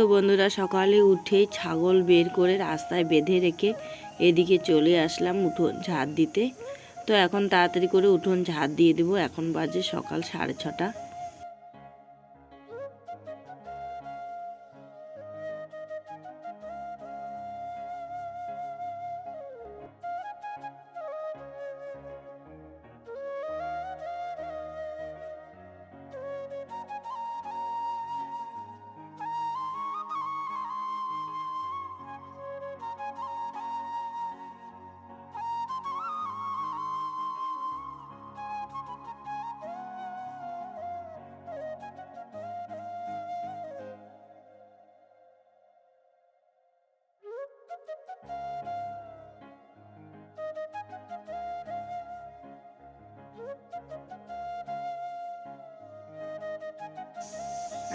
তো বন্ধুরা সকালে উঠে ছাগল বের করে রাস্তায় বেঁধে রেখে এদিকে চলে আসলাম উঠোন ঝাড় দিতে। তো এখন তাড়াতাড়ি করে উঠোন ঝাড় দিয়ে দেবো। এখন বাজে সকাল সাড়ে ছটা।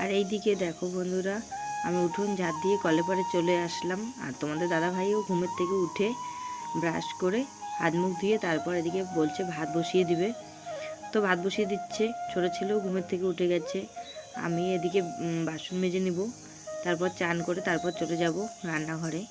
আর এই দিকে দেখো বন্ধুরা, আমি উঠুন ঝাঁত দিয়ে কলে পরে চলে আসলাম। আর তোমাদের দাদা ভাইও ঘুমের থেকে উঠে ব্রাশ করে হাত মুখ ধুয়ে তারপর এদিকে বলছে ভাত বসিয়ে দিবে। তো ভাত বসিয়ে দিচ্ছে, ছোটো ছেলেও ঘুমের থেকে উঠে গেছে। আমি এদিকে বাসন মেজে নিব, তারপর চান করে তারপর চলে যাব রান্নাঘরে।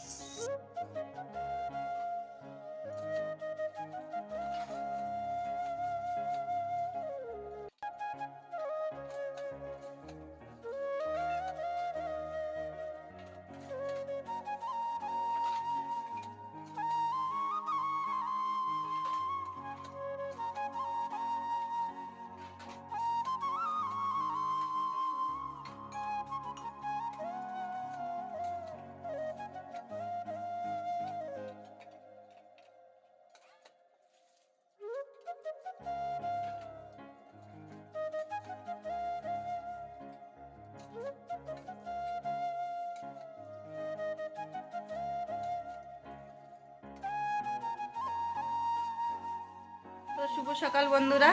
শুভ সকাল, বন্ধুরা।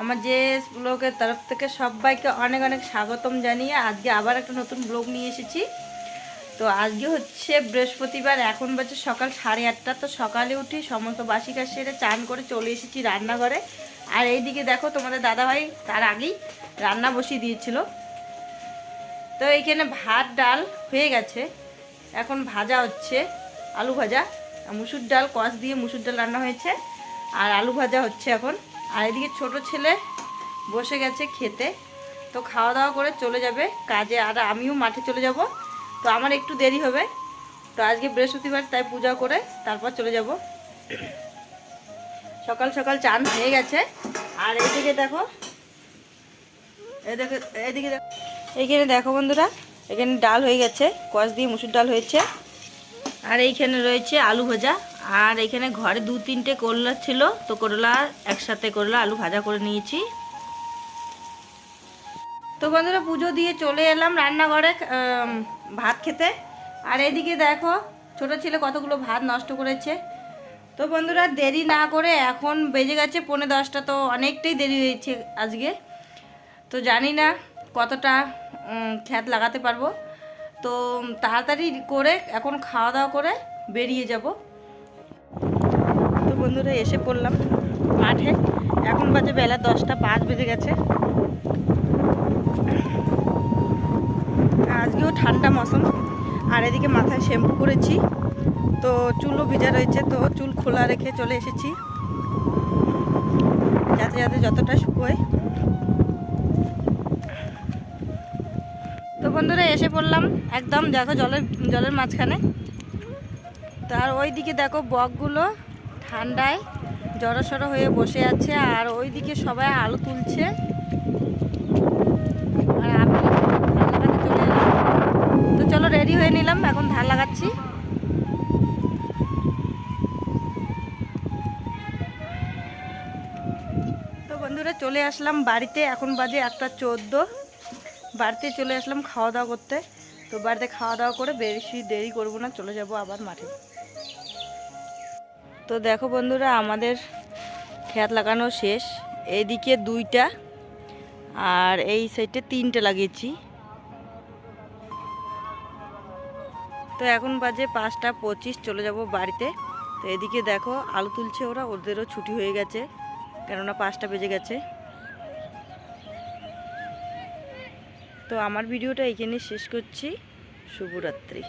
আমার যে ব্লগের তরফ থেকে সবাইকে অনেক অনেক স্বাগতম জানিয়ে আজকে আবার একটা নতুন ব্লগ নিয়ে এসেছি। তো আজকে হচ্ছে বৃহস্পতিবার, এখন বাজে সকাল সাড়ে আটটা। তো সকালে উঠি সমস্ত বাসি কাজ সেরে চান করে চলে এসেছি রান্নাঘরে। আর এইদিকে দেখো তোমাদের দাদাভাই, তার আগেই রান্না বসিয়ে দিয়েছিল। তো এইখানে ভাত, ডাল হয়ে গেছে। এখন ভাজা হচ্ছে, আলু ভাজা মুসুর ডাল কষ দিয়ে মুসুর ডাল রান্না হয়েছে। আর আলু ভাজা হচ্ছে এখন। আর এদিকে ছোট ছেলে বসে গেছে খেতে। তো খাওয়া দাওয়া করে চলে যাবে কাজে, আর আমিও মাঠে চলে যাব। তো আমার একটু দেরি হবে। তো আজকে বৃহস্পতিবার, তাই পূজা করে তারপর চলে যাব। সকাল সকাল চান হয়ে গেছে। আর এইদিকে দেখো, এদিকে এদিকে দেখো। এইখানে দেখো বন্ধুরা, এখানে ডাল হয়ে গেছে কষ দিয়ে মুসুর ডাল হয়েছে। আর এইখানে রয়েছে আলু ভাজা। আর এখানে ঘরে দু তিনটে করলা ছিল। তো করলা একসাথে করলা, আলু ভাজা করে নিয়েছি। তো বন্ধুরা, পুজো দিয়ে চলে এলাম রান্নাঘরে ভাত খেতে। আর এদিকে দেখো, ছোট ছেলে কতগুলো ভাত নষ্ট করেছে। তো বন্ধুরা, দেরি না করে এখন বেজে গেছে পৌনে দশটা, তো অনেকটাই দেরি হয়েছে আজকে। তো জানি না কতটা খ্যাত লাগাতে পারব। তো তাড়াতাড়ি করে এখন খাওয়া দাওয়া করে বেরিয়ে যাব। বন্ধুরা এসে পড়লাম মাঠে। এখন বাজে বেলা দশটা, পাঁচ বেজে গেছে। আজকেও ঠান্ডা মৌসুম, আর এদিকে মাথায় শ্যাম্পু করেছি। তো চুলও ভিজা রয়েছে, তো চুল খোলা রেখে চলে এসেছি। যাতে যাতে যতটা শুকোয়। তো বন্ধুরা এসে পড়লাম একদম, দেখো জলের জলের মাঝখানে। তার ওই দিকে দেখো বকগুলো। ঠান্ডায় জড়সড়ো হয়ে বসে আছে আর ওই দিকে সবাই আলো তুলছে। আর আমি ধান লাগাতে চলে এলাম। তো চলো রেডি হয়ে নিলাম, এখন ধান লাগাচ্ছি। তো বন্ধুরা চলে আসলাম বাড়িতে, এখন বাজে একটা চোদ্দ। বাড়িতে চলে আসলাম খাওয়া দাওয়া করতে। তো বাড়িতে খাওয়া দাওয়া করে বেশি দেরি করব না, চলে যাব আবার মাঠে। তো দেখো বন্ধুরা, আমাদের খেত লাগানো শেষ। এইদিকে দুইটা আর এই সাইডে তিনটে লাগিয়েছি। তো এখন বাজে পাঁচটা পঁচিশ, চলে যাব বাড়িতে। তো এদিকে দেখো, আলু তুলছে ওরা, ওদেরও ছুটি হয়ে গেছে, কেননা পাঁচটা বেজে গেছে। তো আমার ভিডিওটা এইখানে শেষ করছি। শুভরাত্রি।